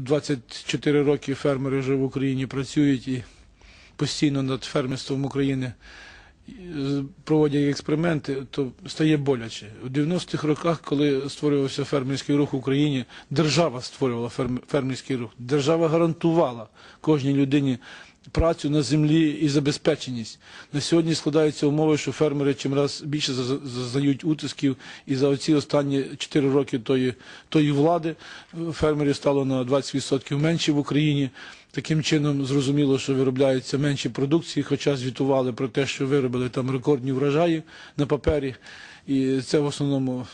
24 роки фермери вже в Україні працюють і постійно над фермерством України е, проводять експерименти, то стає боляче. У 90-х роках, коли створювався фермерський рух в Україні, держава створювала ферм- фермерський рух. Держава гарантувала кожній людині працю на землі і забезпеченість. На сьогодні складаються умови, що фермери чим раз більше за- за- зазнають утисків, і за оці останні 4 роки тої, тої влади фермерів стало на 20% менше в Україні. Таким чином зрозуміло, що виробляється менше продукції, хоча звітували про те, що виробили там рекордні врожаї на папері. І це в основному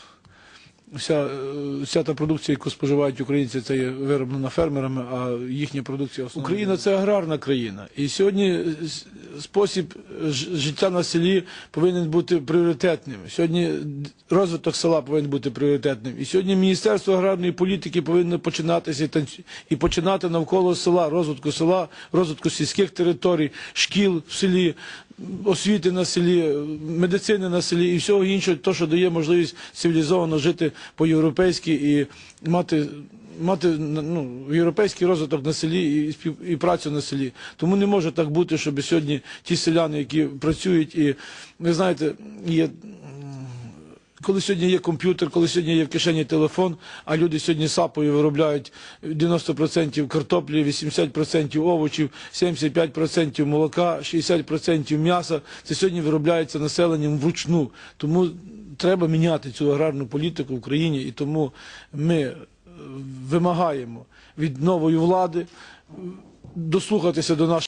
вся, е, вся та продукція, яку споживають українці, це є вироблена фермерами, а їхня продукція основна. Україна це аграрна країна. І сьогодні спосіб життя на селі повинен бути пріоритетним. Сьогодні розвиток села повинен бути пріоритетним. І сьогодні Міністерство аграрної політики повинно починатися і починати навколо села, розвитку села, розвитку сільських територій, шкіл в селі, освіти на селі, медицини на селі і всього іншого, то, що дає можливість цивілізовано жити по-європейськи і мати. Мати ну, європейський розвиток на селі і, і працю на селі. Тому не може так бути, щоб сьогодні ті селяни, які працюють, і ви знаєте, є коли сьогодні є комп'ютер, коли сьогодні є в кишені телефон, а люди сьогодні сапою виробляють 90% картоплі, 80% овочів, 75% молока, 60% м'яса. Це сьогодні виробляється населенням вручну. Тому треба міняти цю аграрну політику в Україні, і тому ми е, вимагаємо від нової влади е, дослухатися до наших.